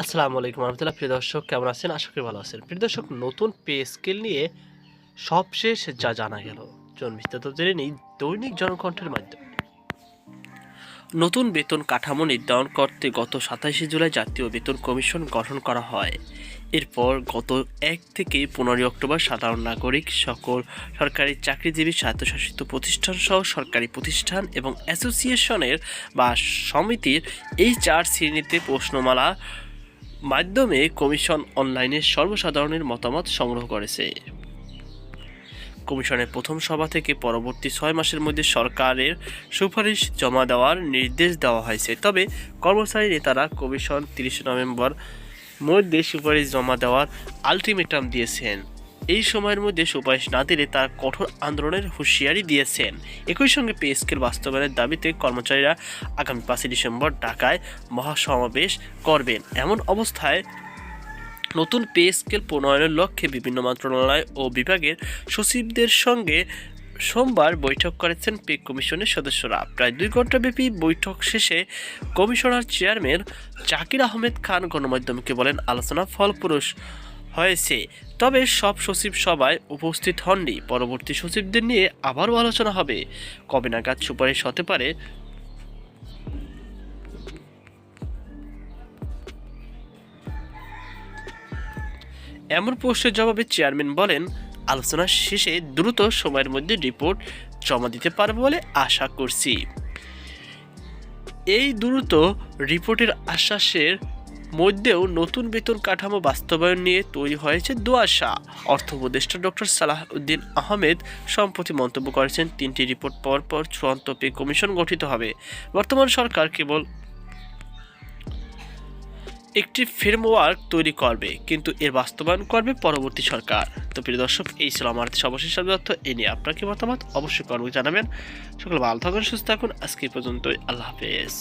আসসালামু আলাইকুম রহমতুল্লাহ। প্রিয় দর্শক, কেমন আছেন? আশা করি ভালো আছেন। প্রিয় দর্শক, নতুন পে স্কেল নিয়ে সবশেষ যা জানা গেল চলুন বিস্তারিত জেনে নিই দৈনিক জনকণ্ঠের মাধ্যমে। নতুন বেতন কাঠামো নির্ধারণ করতে গত সাতাশে জুলাই জাতীয় বেতন কমিশন গঠন করা হয়। এরপর গত এক থেকে পনেরোই অক্টোবর সাধারণ নাগরিক, সকল সরকারি চাকরিজীবী, স্বায়ত্তশাসিত প্রতিষ্ঠান সহ সরকারি প্রতিষ্ঠান এবং অ্যাসোসিয়েশনের বা সমিতির এই চার শ্রেণীতে প্রশ্নমালা মাধ্যমে কমিশন অনলাইনে সর্বসাধারণের মতামত সংগ্রহ করেছে। কমিশনের প্রথম সভা থেকে পরবর্তী ছয় মাসের মধ্যে সরকারের সুপারিশ জমা দেওয়ার নির্দেশ দেওয়া হয়েছে। তবে কর্মচারী নেতারা কমিশন তিরিশে নভেম্বর মধ্যে সুপারিশ জমা দেওয়ার আলটিমেটাম দিয়েছেন। এই সময়ের মধ্যে সুপারিশ না দিলে তার কঠোর আন্দোলনের হুঁশিয়ারি দিয়েছেন। একই সঙ্গে পে স্কেল বাস্তবায়নের দাবিতে কর্মচারীরা আগামী পাঁচই ডিসেম্বর ঢাকায় মহাসমাবেশ করবেন। এমন অবস্থায় নতুন পে স্কেল প্রণয়নের লক্ষ্যে বিভিন্ন মন্ত্রণালয় ও বিভাগের সচিবদের সঙ্গে সোমবার বৈঠক করেছেন পে কমিশনের সদস্যরা। প্রায় দুই ঘণ্টাব্যাপী বৈঠক শেষে কমিশনার চেয়ারম্যান জাকির আহমেদ খান গণমাধ্যমকে বলেন, আলোচনা ফলপ্রস হয়েছে। তবে সব সচিব সভায় উপস্থিত হননি। পরবর্তী সচিবদের নিয়ে আবারও আলোচনা হবে। কবে নাগাদ সুপারিশ হতে পারে? এমন প্রশ্নের জবাবে চেয়ারম্যান বলেন, আলোচনা শেষে দ্রুত সময়ের মধ্যে রিপোর্ট জমা দিতে পারবে বলে আশা করছি। এই দ্রুত রিপোর্টের আশ্বাসের মধ্যেও নতুন বেতন কাঠামো বাস্তবায়ন নিয়ে তৈরি হয়েছে দোয়াশা অর্থ উপদেষ্টা ডক্টর সালাহ উদ্দিন আহমেদ সম্প্রতি মন্তব্য করেছেন, তিনটি রিপোর্ট পর পর চূড়ান্ত পে কমিশন গঠিত হবে। বর্তমান সরকার কেবল একটি ফ্রেমওয়ার্ক তৈরি করবে, কিন্তু এর বাস্তবায়ন করবে পরবর্তী সরকার। তো প্রিয় দর্শক, এই ছিল আমার সর্বশেষ তথ্য, এ নিয়ে আপনার কি মতামত অবশ্যই কর্মী জানাবেন। সকল ভালো থাকুন, সুস্থ থাকুন, আজকে পর্যন্তই, আল্লাহ হাফেজ।